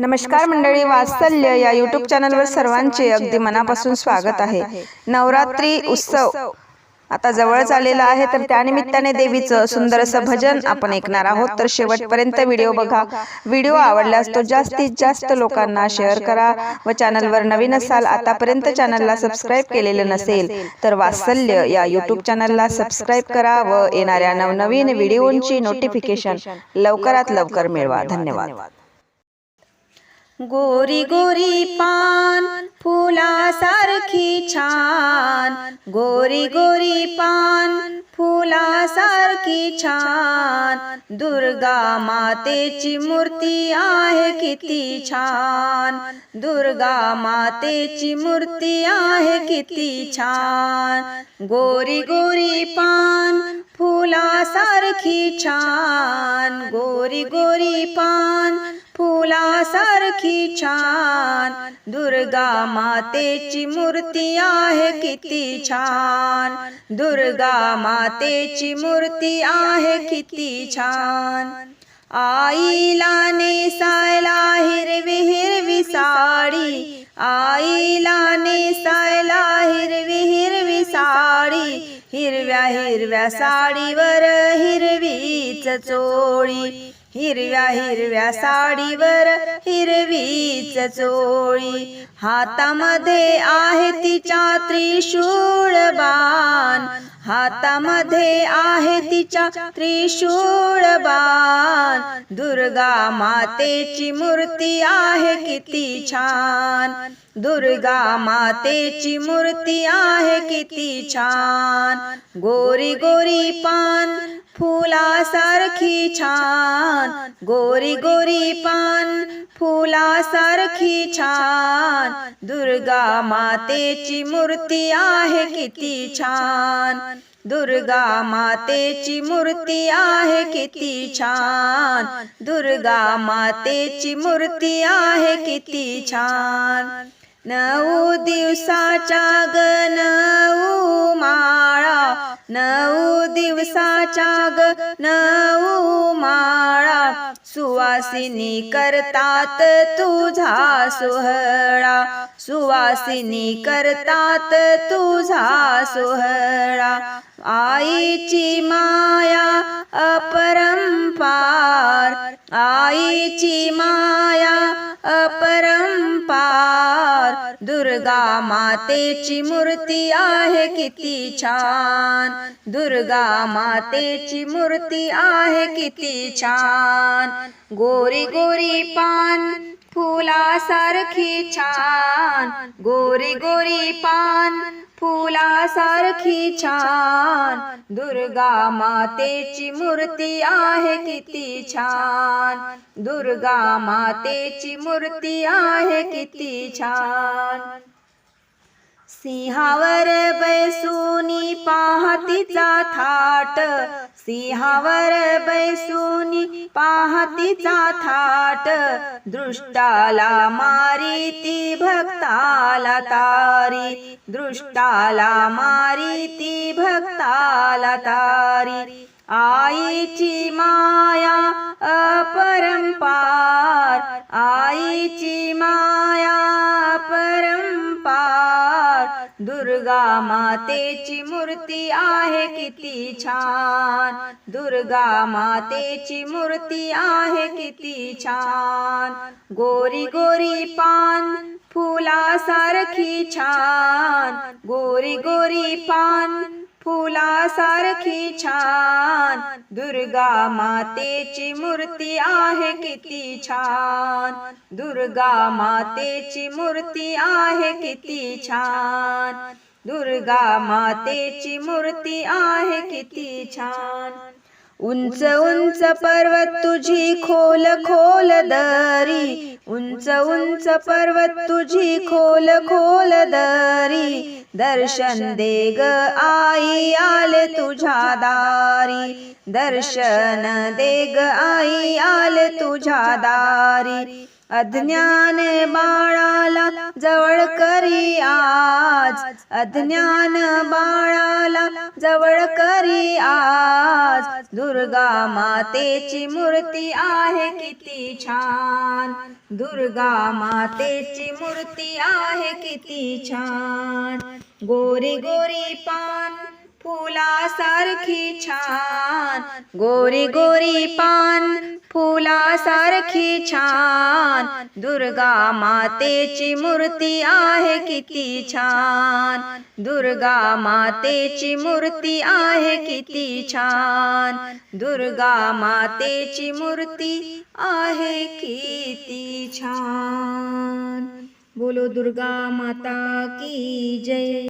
नमस्कार मंडळी वात्सल्य या युट्यूब चॅनलवर सर्वांचे अगदी मनापासून स्वागत आहे. नवरात्री उत्सव. आता जवळच आलेला आहे तर त्यानिमित्ताने देवीचं सुंदर असं भजन आपण ऐकणार आहोत. तर शेवटपर्यंत व्हिडिओ बघा. व्हिडिओ आवडल्यास तो जास्तीत जास्त लोकांना शेअर करा. व चॅनलवर नवीन असाल आतापर्यंत चॅनलला सबस्क्राईब केलेलं नसेल तर वात्सल्य या युट्यूब चॅनलला सबस्क्राईब करा व येणाऱ्या नवनवीन व्हिडिओंची नोटिफिकेशन लवकरात लवकर मिळवा धन्यवाद गोरी गोरी पान फुलासारखी छान. गोरी गोरी पान फुलासारखी छान. दुर्गा मातेची मूर्ती आहे किती छान. दुर्गा मातेची मूर्ती आहे किती छान. गोरी गोरी पान फुलासारखी छान. गोरी गोरी पान फुलासारखी छान. दुर्गा मातेची मूर्ती आहे किती छान. दुर्गा मातेची मूर्ती आहे किती छान. आईला नेसायला हिरवी हिरवी साडी. आईला नेसायला हिरवी हिरवी साडी. हिरव्या हिरव्या साडीवर हिरवीच चोळी. हिरव्या हिरव्या साडीवर हिरवीच चोळी. हातामध्ये आहे तिच्या त्रिशूळ बाण. हातामध्ये आहे तिच्या त्रिशूळ बाण. दुर्गा मातेची मूर्ती आहे किती छान. दुर्गा मातेची मूर्ती आहे किती छान. गोरी गोरी पान फुलासारखी छान गोरी गोरी पान फुलासारखी छान दुर्गा मातेची मूर्ती आहे किती छान दुर्गा मातेची मूर्ती आहे किती छान दुर्गा मातेची मूर्ती आहे किती छान. नऊ दिवसाच्या ग नऊ माळा. नऊ दिवसाच्या ग नऊ माळा. सुवासिनी करतात तुझा सोहळा. सुवासिनी करतात तुझा सोहळा. आईची माया अपरंपार. आईची माया दुर्गा मातेची मूर्ती आहे किती छान. दुर्गा मातेची मूर्ती आहे किती छान. गोरी गोरी पान फुलासारखी छान गोरी गोरी पान फुलासारखी छान. दुर्गा मातेची मूर्ती आहे किती छान. दुर्गा मातेची मूर्ती आहे किती छान. सिंहावर बैसूनी पाहतीचा थाट सिंहावर बैसूनी पाहतीचा थाट. दृष्टाला मारी ती भक्ताला तारी. दृष्टाला मारी ती भक्ताला तारी. आईची माया अपरंपार. आईची माया अपरंपार. दुर्गा मातेची मूर्ती आहे किती छान. दुर्गा मातेची मूर्ती आहे किती छान. गोरी गोरी पान फुलासारखी छान. गोरी गोरी पान फुलासारखी छान. दुर्गा मातेची मूर्ती आहे किती छान. दुर्गा मातेची मूर्ती आहे किती छान. दुर्गा मातेची मूर्ती आहे किती छान. उंच उंच पर्वत तुझी खोल खोल दरी. उंच उंच पर्वत तुझी खोल खोल दरी. दर्शन दे ग आई आले तुझ्या दारी. दर्शन दे ग आई आले तुझ्या दारी. अज्ञान बाळाला जवळ करी आज. अज्ञान बाळाला जवळ करी आज दुर्गा मातेची मूर्ती आहे किती छान. दुर्गा मातेची मूर्ती आहे किती छान. गोरी गोरी पान फुलासारखी छान. गोरी गोरी पान फुलासारखी छान. दुर्गा मातेची मूर्ती आहे किती छान. दुर्गा मातेची मूर्ती आहे किती छान. दुर्गा मातेची मूर्ती आहे किती छान. बोलो दुर्गा माता की जय.